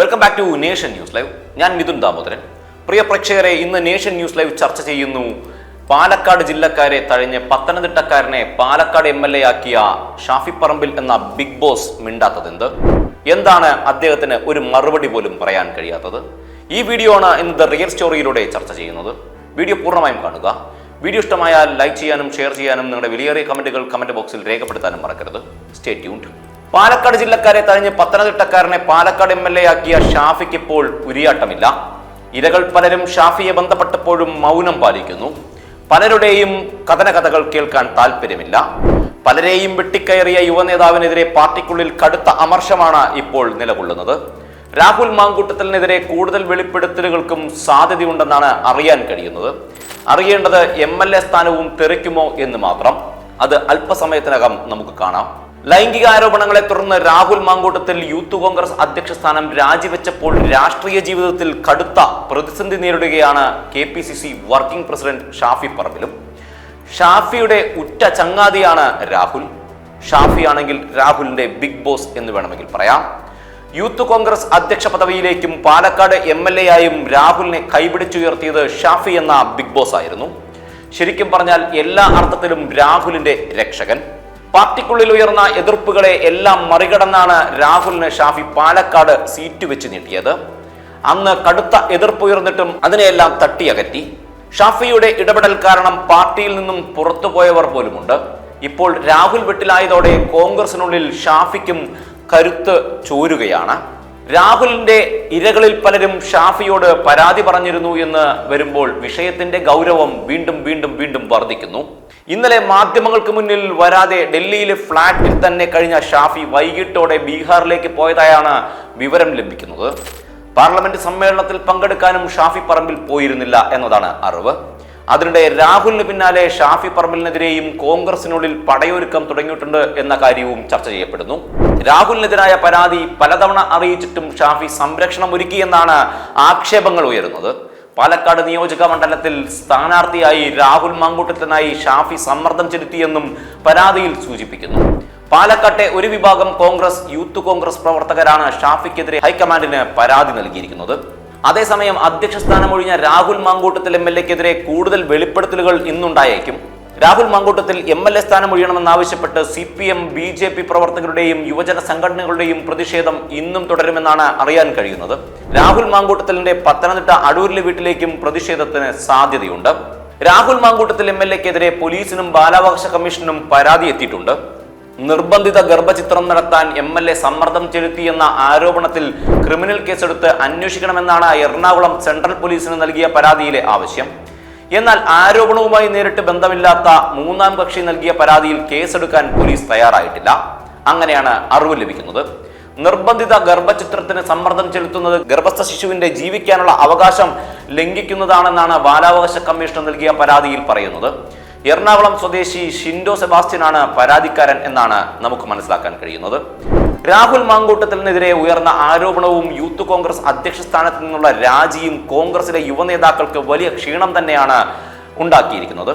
Welcome back to nation news live ഞാൻ മിഥുൻ ദാമോദരൻ. പ്രിയ പ്രേക്ഷകരെ ഇന്ന് നേഷൻ ന്യൂസ് ലൈവ് ചർച്ച ചെയ്യുന്നു. പാലക്കാട് ജില്ലക്കാരെ തഴഞ്ഞ് പത്തനംതിട്ടക്കാരനെ പാലക്കാട് എം എൽ എ ആക്കിയ ഷാഫി പറമ്പിൽ എന്ന ബിഗ് ബോസ് മിണ്ടാത്തതെന്ത് എന്താണ് അദ്ദേഹത്തിന് ഒരു മറുപടി പോലും പറയാൻ കഴിയാത്തത്? ഈ വീഡിയോ ആണ് ഇന്ന് ദ റിയൽ സ്റ്റോറിയിലൂടെ ചർച്ച ചെയ്യുന്നത്. വീഡിയോ പൂർണമായും കാണുക. വീഡിയോ ഇഷ്ടമായാൽ ലൈക്ക് ചെയ്യാനും ഷെയർ ചെയ്യാനും നിങ്ങളുടെ വിലയേറിയ കമന്റുകൾ കമന്റ് ബോക്സിൽ രേഖപ്പെടുത്താനും മറക്കരുത്. സ്റ്റേ ട്യൂൺഡ് പാലക്കാട് ജില്ലക്കാരെ തഴഞ്ഞ് പത്തനംതിട്ടക്കാരനെ പാലക്കാട് എം എൽ എ ആക്കിയ ഷാഫിക്ക് ഇപ്പോൾ ഉരിയാട്ടമില്ല ഇരകൾ പലരും ഷാഫിയെ ബന്ധപ്പെട്ടപ്പോഴും മൗനം പാലിക്കുന്നു. പലരുടെയും കഥനകഥകൾ കേൾക്കാൻ താല്പര്യമില്ല പലരെയും വെട്ടിക്കയറിയ യുവനേതാവിനെതിരെ പാർട്ടിക്കുള്ളിൽ കടുത്ത അമർഷമാണ് ഇപ്പോൾ നിലകൊള്ളുന്നത്. രാഹുൽ മാങ്കൂട്ടത്തിനെതിരെ കൂടുതൽ വെളിപ്പെടുത്തലുകൾക്കും സാധ്യതയുണ്ടെന്നാണ് അറിയാൻ കഴിയുന്നത്. അറിയേണ്ടത് എം എൽ എ സ്ഥാനവും തെറിക്കുമോ എന്ന് മാത്രം. അത് അല്പസമയത്തിനകം നമുക്ക് കാണാം. ലൈംഗിക ആരോപണങ്ങളെ തുടർന്ന് രാഹുൽ മാങ്കൂട്ടത്തിൽ യൂത്ത് കോൺഗ്രസ് അധ്യക്ഷ സ്ഥാനം രാജിവെച്ചപ്പോൾ രാഷ്ട്രീയ ജീവിതത്തിൽ കടുത്ത പ്രതിസന്ധി നേരിടുകയാണ് K P C C working president Shafi പറമ്പിലും. ഷാഫിയുടെ ഉറ്റ ചങ്ങാതിയാണ് രാഹുൽ. ഷാഫി ആണെങ്കിൽ രാഹുലിന്റെ ബിഗ് ബോസ് എന്ന് വേണമെങ്കിൽ പറയാം. യൂത്ത് കോൺഗ്രസ് അധ്യക്ഷ പദവിയിലേക്കും പാലക്കാട് എം എൽ എ ആയും രാഹുലിനെ കൈപിടിച്ചുയർത്തിയത് ഷാഫി എന്ന ബിഗ് ബോസ് ആയിരുന്നു ശരിക്കും പറഞ്ഞാൽ എല്ലാ അർത്ഥത്തിലും രാഹുലിന്റെ രക്ഷകൻ. പാർട്ടിക്കുള്ളിൽ ഉയർന്ന എതിർപ്പുകളെ എല്ലാം മറികടന്നാണ് രാഹുലിന് ഷാഫി പാലക്കാട് സീറ്റ് വെച്ച് നീട്ടിയത് അന്ന് കടുത്ത എതിർപ്പുയർന്നിട്ടും അതിനെയെല്ലാം തട്ടിയകറ്റി. ഷാഫിയുടെ ഇടപെടൽ കാരണം പാർട്ടിയിൽ നിന്നും പുറത്തുപോയവർ പോലുമുണ്ട്. ഇപ്പോൾ രാഹുൽ വെട്ടിലായതോടെ കോൺഗ്രസിനുള്ളിൽ ഷാഫിക്കും കരുത്ത് ചോരുകയാണ്. രാഹുലിന്റെ ഇരകളിൽ പലരും ഷാഫിയോട് പരാതി പറഞ്ഞിരുന്നു എന്ന് വരുമ്പോൾ വിഷയത്തിന്റെ ഗൗരവം വീണ്ടും വീണ്ടും വീണ്ടും വർദ്ധിക്കുന്നു. ഇന്നലെ മാധ്യമങ്ങൾക്ക് മുന്നിൽ വരാതെ ഡൽഹിയിലെ ഫ്ളാറ്റിൽ തന്നെ കഴിഞ്ഞ ഷാഫി വൈകിട്ടോടെ ബീഹാറിലേക്ക് പോയതായാണ് വിവരം ലഭിക്കുന്നത്. പാർലമെന്റ് സമ്മേളനത്തിൽ പങ്കെടുക്കാനും ഷാഫി പറമ്പിൽ പോയിരുന്നില്ല എന്നതാണ് അറിവ്. അതിനിടെ രാഹുലിന് പിന്നാലെ ഷാഫി പറമ്പിലിനെതിരെയും കോൺഗ്രസിനുള്ളിൽ പടയൊരുക്കം തുടങ്ങിയിട്ടുണ്ട് എന്ന കാര്യവും ചർച്ച ചെയ്യപ്പെടുന്നു. രാഹുലിനെതിരായ പരാതി പലതവണ അറിയിച്ചിട്ടും ഷാഫി സംരക്ഷണം ഒരുക്കിയെന്നാണ് ആക്ഷേപങ്ങൾ ഉയരുന്നത്. പാലക്കാട് നിയോജക മണ്ഡലത്തിൽ സ്ഥാനാർത്ഥിയായി രാഹുൽ മാങ്കൂട്ടത്തിനായി ഷാഫി സമ്മർദ്ദം ചെലുത്തിയെന്നും പരാതിയിൽ സൂചിപ്പിക്കുന്നു. പാലക്കാട്ടെ ഒരു വിഭാഗം കോൺഗ്രസ് യൂത്ത് കോൺഗ്രസ് പ്രവർത്തകരാണ് ഷാഫിക്കെതിരെ ഹൈക്കമാൻഡിന് പരാതി നൽകിയിരിക്കുന്നത്. അതേസമയം അധ്യക്ഷ സ്ഥാനം ഒഴിഞ്ഞ രാഹുൽ മാങ്കൂട്ടത്തിൽ എം എൽ എക്കെതിരെ കൂടുതൽ വെളിപ്പെടുത്തലുകൾ ഇന്നുണ്ടായേക്കും. Rahul Mamkootathil M L A സ്ഥാനം ഒഴിയണമെന്നാവശ്യപ്പെട്ട് C P M B J P പ്രവർത്തകരുടെയും യുവജന സംഘടനകളുടെയും പ്രതിഷേധം ഇന്നും തുടരുമെന്നാണ് അറിയാൻ കഴിയുന്നത്. രാഹുൽ മാങ്കൂട്ടത്തിലിന്റെ പത്തനംതിട്ട അടൂരിലെ വീട്ടിലേക്കും പ്രതിഷേധത്തിന് സാധ്യതയുണ്ട്. രാഹുൽ മാങ്കൂട്ടത്തിൽ എം എൽ എക്കെതിരെ പോലീസിനും ബാലാവകാശ കമ്മീഷനും പരാതി എത്തിയിട്ടുണ്ട്. നിർബന്ധിത ഗർഭചിത്രം നടത്താൻ എം എൽ എ സമ്മർദ്ദം ചെലുത്തിയെന്ന ആരോപണത്തിൽ ക്രിമിനൽ കേസെടുത്ത് അന്വേഷിക്കണമെന്നാണ് എറണാകുളം സെൻട്രൽ പോലീസിന് നൽകിയ പരാതിയിലെ ആവശ്യം. എന്നാൽ ആരോപണവുമായി നേരിട്ട് ബന്ധമില്ലാത്ത മൂന്നാം കക്ഷി നൽകിയ പരാതിയിൽ കേസെടുക്കാൻ പോലീസ് തയ്യാറായിട്ടില്ല. അങ്ങനെയാണ് അറിവ് ലഭിക്കുന്നത്. നിർബന്ധിത ഗർഭചിത്രത്തിന് സമ്മർദ്ദം ചെലുത്തുന്നത് ഗർഭസ്ഥ ശിശുവിന്റെ ജീവിക്കാനുള്ള അവകാശം ലംഘിക്കുന്നതാണെന്നാണ് ബാലാവകാശ കമ്മീഷൻ നൽകിയ പരാതിയിൽ പറയുന്നത്. എറണാകുളം സ്വദേശി ഷിൻഡോ സെബാസ്റ്റ്യനാണ് പരാതിക്കാരൻ എന്നാണ് നമുക്ക് മനസ്സിലാക്കാൻ കഴിയുന്നത്. രാഹുൽ മാങ്കൂട്ടത്തിനെതിരെ ഉയർന്ന ആരോപണവും യൂത്ത് കോൺഗ്രസ് അധ്യക്ഷ സ്ഥാനത്ത് നിന്നുള്ള രാജിയും കോൺഗ്രസിലെ യുവനേതാക്കൾക്ക് വലിയ ക്ഷീണം തന്നെയാണ് ഉണ്ടാക്കിയിരിക്കുന്നത്.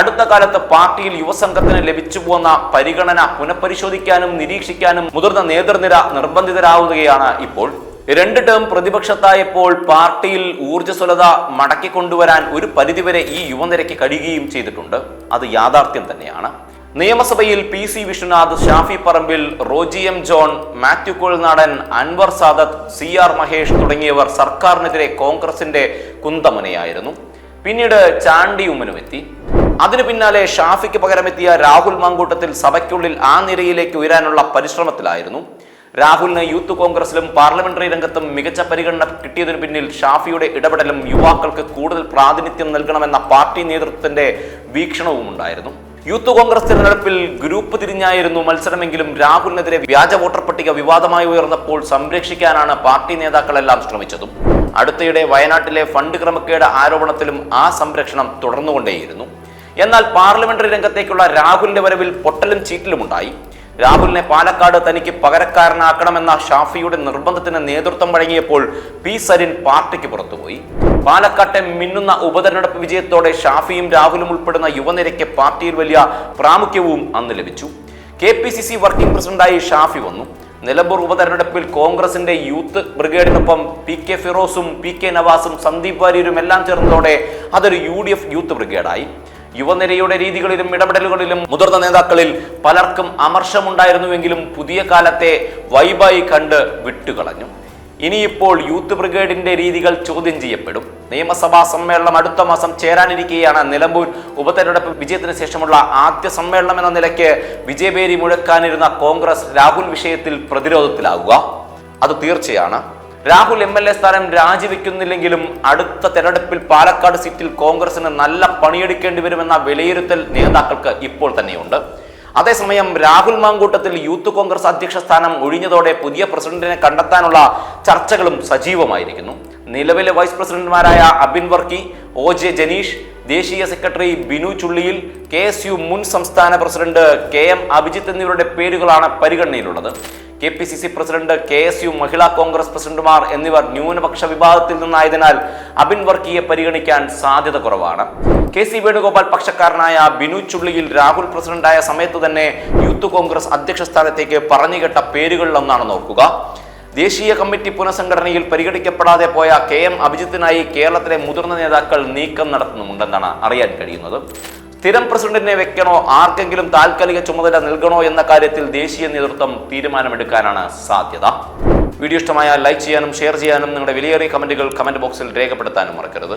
അടുത്ത കാലത്ത് പാർട്ടിയിൽ യുവസംഘത്തിന് ലഭിച്ചു പോന്ന പരിഗണന പുനഃപരിശോധിക്കാനും നിരീക്ഷിക്കാനും മുതിർന്ന നേതൃനിര നിർബന്ധിതരാവുകയാണ് ഇപ്പോൾ. രണ്ട് ടേം പ്രതിപക്ഷത്തായപ്പോൾ പാർട്ടിയിൽ ഊർജസ്വലത മടക്കിക്കൊണ്ടുവരാൻ ഒരു പരിധിവരെ ഈ യുവനിരയ്ക്ക് കഴിയുകയും ചെയ്തിട്ടുണ്ട്. അത് യാഥാർത്ഥ്യം തന്നെയാണ്. നിയമസഭയിൽ P C Vishnunath Shafi Parambil Roji M John Mathew Kolnadan Anwar Sadath C R Mahesh തുടങ്ങിയവർ സർക്കാരിനെതിരെ കോൺഗ്രസിന്റെ കുന്തമനയായിരുന്നു. പിന്നീട് ചാണ്ടി ഉമ്മനുമെത്തി. അതിനു പിന്നാലെ ഷാഫിക്ക് പകരമെത്തിയ രാഹുൽ മാങ്കൂട്ടത്തിൽ സഭയ്ക്കുള്ളിൽ ആ നിരയിലേക്ക് ഉയരാനുള്ള പരിശ്രമത്തിലായിരുന്നു. രാഹുലിന് യൂത്ത് കോൺഗ്രസിലും പാർലമെന്ററി രംഗത്തും മികച്ച പരിഗണന കിട്ടിയതിനു പിന്നിൽ ഷാഫിയുടെ ഇടപെടലും യുവാക്കൾക്ക് കൂടുതൽ പ്രാതിനിധ്യം നൽകണമെന്ന പാർട്ടി നേതൃത്വത്തിന്റെ വീക്ഷണവും ഉണ്ടായിരുന്നു. യൂത്ത് കോൺഗ്രസ് തിരഞ്ഞെടുപ്പിൽ ഗ്രൂപ്പ് തിരിഞ്ഞായിരുന്നു മത്സരമെങ്കിലും രാഹുലിനെതിരെ വ്യാജ വോട്ടർ പട്ടിക വിവാദമായി ഉയർന്നപ്പോൾ സംരക്ഷിക്കാനാണ് പാർട്ടി നേതാക്കളെല്ലാം ശ്രമിച്ചതും. അടുത്തിടെ വയനാട്ടിലെ ഫണ്ട് ക്രമക്കേട് ആരോപണത്തിലും ആ സംരക്ഷണം തുടർന്നുകൊണ്ടേയിരുന്നു. എന്നാൽ പാർലമെന്ററി രംഗത്തേക്കുള്ള രാഹുലിന്റെ വരവിൽ പൊട്ടലും ചീറ്റലുമുണ്ടായി. രാഹുലിനെ പാലക്കാട് തനിക്ക് പകരക്കാരനാക്കണമെന്ന ഷാഫിയുടെ നിർബന്ധത്തിന് നേതൃത്വം വഴങ്ങിയപ്പോൾ പി സരിൻ പാർട്ടിക്ക് പുറത്തുപോയി. പാലക്കാട്ടെ മിന്നുന്ന ഉപതെരഞ്ഞെടുപ്പ് വിജയത്തോടെ ഷാഫിയും രാഹുലും ഉൾപ്പെടുന്ന യുവനിരയ്ക്ക് പാർട്ടിയിൽ വലിയ പ്രാമുഖ്യവും അന്ന് ലഭിച്ചു. K P C C working പ്രസിഡന്റായി ഷാഫി വന്നു. നിലമ്പൂർ ഉപതെരഞ്ഞെടുപ്പിൽ കോൺഗ്രസിന്റെ യൂത്ത് ബ്രിഗേഡിനൊപ്പം പി കെ ഫിറോസും പി കെ നവാസും സന്ദീപ് വാര്യരും എല്ലാം ചേർന്നതോടെ അതൊരു യു ഡി എഫ് യൂത്ത് ബ്രിഗേഡായി. യുവനിരയുടെ രീതികളിലും ഇടപെടലുകളിലും മുതിർന്ന നേതാക്കളിൽ പലർക്കും അമർഷമുണ്ടായിരുന്നുവെങ്കിലും പുതിയ കാലത്തെ വൈബായി കണ്ട് വിട്ടുകളഞ്ഞു. ഇനിയിപ്പോൾ യൂത്ത് ബ്രിഗേഡിന്റെ രീതികൾ ചോദ്യം ചെയ്യപ്പെടും. നിയമസഭാ സമ്മേളനം അടുത്ത മാസം ചേരാനിരിക്കുകയാണ് നിലമ്പൂർ ഉപതെരഞ്ഞെടുപ്പ് വിജയത്തിന് ശേഷമുള്ള ആദ്യ സമ്മേളനം എന്ന നിലയ്ക്ക് വിജയപേരി മുഴക്കാനിരുന്ന കോൺഗ്രസ് രാഹുൽ വിഷയത്തിൽ പ്രതിരോധത്തിലാകുക അത് തീർച്ചയാണ്. രാഹുൽ എം എൽ എ സ്ഥാനം രാജിവെക്കുന്നില്ലെങ്കിലും അടുത്ത തെരഞ്ഞെടുപ്പിൽ പാലക്കാട് സീറ്റിൽ കോൺഗ്രസിന് നല്ല പണിയെടുക്കേണ്ടി വരുമെന്ന വിലയിരുത്തൽ നേതാക്കൾക്ക് ഇപ്പോൾ തന്നെയുണ്ട്. അതേസമയം രാഹുൽ മാങ്കൂട്ടത്തിൽ യൂത്ത് കോൺഗ്രസ് അധ്യക്ഷ സ്ഥാനം ഒഴിഞ്ഞതോടെ പുതിയ പ്രസിഡന്റിനെ കണ്ടെത്താനുള്ള ചർച്ചകളും സജീവമായിരിക്കുന്നു. നിലവിലെ വൈസ് പ്രസിഡന്റുമാരായ അബിൻ വർക്കി ഒ ജെ ജനീഷ് ദേശീയ secretary Binu Chulliyil K S U മുൻ സംസ്ഥാന പ്രസിഡന്റ് കെ എം അഭിജിത്ത് എന്നിവരുടെ പേരുകളാണ് പരിഗണനയിലുള്ളത്. K P C C president K S U Mahila congress പ്രസിഡന്റുമാർ എന്നിവർ ന്യൂനപക്ഷ വിഭാഗത്തിൽ നിന്നായതിനാൽ അബിൻ വർക്കിയെ പരിഗണിക്കാൻ സാധ്യത കുറവാണ്. കെ സി വേണുഗോപാൽ പക്ഷക്കാരനായ ബിനു ചുള്ളിയിൽ രാഹുൽ പ്രസിഡന്റായ സമയത്ത് തന്നെ യൂത്ത് കോൺഗ്രസ് അധ്യക്ഷ സ്ഥാനത്തേക്ക് പറഞ്ഞുകെട്ട പേരുകളിലൊന്നാണ് നോക്കുക. ദേശീയ കമ്മിറ്റി പുനഃസംഘടനയിൽ പരിഗണിക്കപ്പെടാതെ പോയ കെ എം അഭിജിത്തിനായി കേരളത്തിലെ മുതിർന്ന നേതാക്കൾ നീക്കം നടത്തുന്നുമുണ്ടെന്നാണ് അറിയാൻ കഴിയുന്നത്. സ്ഥിരം പ്രസിഡന്റിനെ വെക്കണോ ആർക്കെങ്കിലും താൽക്കാലിക ചുമതല നൽകണോ എന്ന കാര്യത്തിൽ ദേശീയ നേതൃത്വം തീരുമാനമെടുക്കാനാണ് സാധ്യത. വീഡിയോ ഇഷ്ടമായ ലൈക്ക് ചെയ്യാനും ഷെയർ ചെയ്യാനും നിങ്ങളുടെ വിലയേറിയ കമന്റുകൾ കമന്റ് ബോക്സിൽ രേഖപ്പെടുത്താനും മറക്കരുത്.